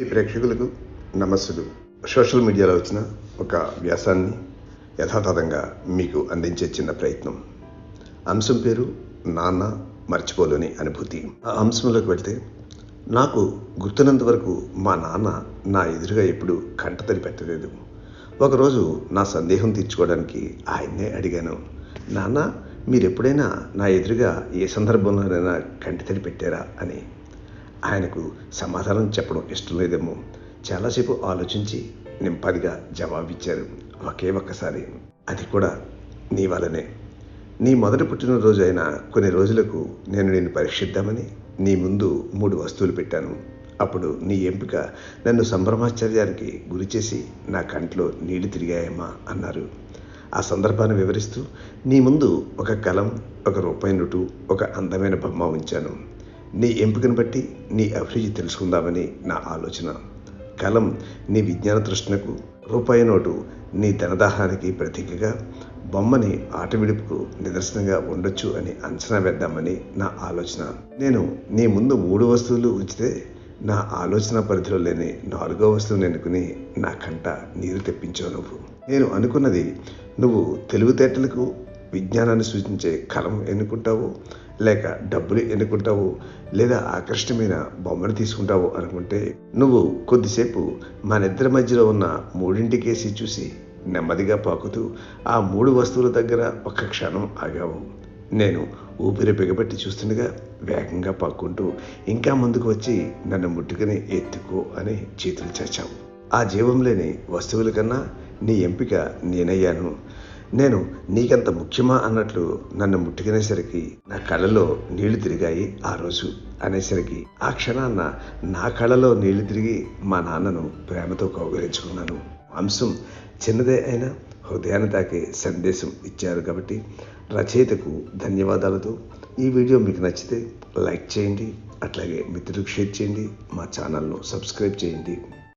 ఈ ప్రేక్షకులకు నమస్సులు. సోషల్ మీడియాలో వచ్చిన ఒక వ్యాసాన్ని యథాతథంగా మీకు అందించే చిన్న ప్రయత్నం. అంశం పేరు నాన్న మర్చిపోలేని అనుభూతి. ఆ అంశంలోకి వెళ్తే నాకు గుర్తున్నంత వరకు మా నాన్న నా ఎదురుగా ఎప్పుడు కంటతడి పెట్టలేదు. ఒకరోజు నా సందేహం తీర్చుకోవడానికి ఆయన్నే అడిగాను. నాన్న మీరు ఎప్పుడైనా నా ఎదురుగా ఏ సందర్భంలోనైనా కంటితడి పెట్టారా? అని. ఆయనకు సమాధానం చెప్పడం ఇష్టం లేదేమో. చాలాసేపు ఆలోచించి నింపదిగా జవాబిచ్చారు ఒకే ఒక్కసారి. అది కూడా నీ వల్లనే. నీ మొదటి పుట్టినరోజు అయిన కొన్ని రోజులకు నేను నిన్ను పరీక్షిద్దామని నీ ముందు మూడు వస్తువులు పెట్టాను. అప్పుడు నీ ఎంపిక నన్ను సంభ్రమాశ్చర్యానికి గురిచేసి నా కంట్లో నీళ్ళు తిరిగాయమ్మా అన్నారు. ఆ సందర్భాన్ని వివరిస్తూ నీ ముందు ఒక కలం ఒక రూపాయి నుటు ఒక అందమైన బొమ్మ ఉంచాను. నీ ఎంపికను బట్టి నీ అభిరుచి తెలుసుకుందామని నా ఆలోచన. కలం నీ విజ్ఞాన తృష్ణకు రూపాయి నోటు నీ ధనదాహానికి ప్రతీకగా బొమ్మని ఆట విడుపుకు నిదర్శనంగా ఉండొచ్చు అని అంచనా వేద్దామని నా ఆలోచన. నేను నీ ముందు మూడు వస్తువులు ఉంచితే నా ఆలోచన పరిధిలో లేని నాలుగో వస్తువుని ఎన్నుకుని నా కంట నీరు తెప్పించావు నువ్వు. నేను అనుకున్నది నువ్వు తెలివితేటలకు విజ్ఞానాన్ని సూచించే కలం ఎన్నుకుంటావు? లేక డబ్బులు ఎన్నుకుంటావు? లేదా ఆకర్షణమైన బొమ్మను తీసుకుంటావు అనుకుంటే నువ్వు కొద్దిసేపు మనిద్దరి మధ్యలో ఉన్న మూడింటికేసి చూసి నెమ్మదిగా పాకుతూ ఆ మూడు వస్తువుల దగ్గర ఒక్క క్షణం ఆగావు. నేను ఊపిరి బిగబెట్టి చూస్తుండగా వేగంగా పాక్కుంటూ ఇంకా ముందుకు వచ్చి నన్ను ముట్టుకుని ఎత్తుకో అని చేతులు చాచావు. ఆ జీవం లేని వస్తువుల కన్నా నీ ఎంపిక నేనయ్యాను. నేను నీకంత ముఖ్యమా అన్నట్లు నన్ను ముట్టుకునేసరికి నా కళ్ళలో నీళ్ళు తిరిగాయి ఆ రోజు అనేసరికి ఆ క్షణాన్న నా కళ్ళలో నీళ్ళు తిరిగి మా నాన్నను ప్రేమతో కౌగలించుకున్నాను. అంశం చిన్నదే అయినా హృదయాన్ని తాకే సందేశం ఇచ్చారు కాబట్టి రచయితకు ధన్యవాదాలతో ఈ వీడియో మీకు నచ్చితే లైక్ చేయండి అట్లాగే మిత్రులకు షేర్ చేయండి మా ఛానల్ను సబ్స్క్రైబ్ చేయండి.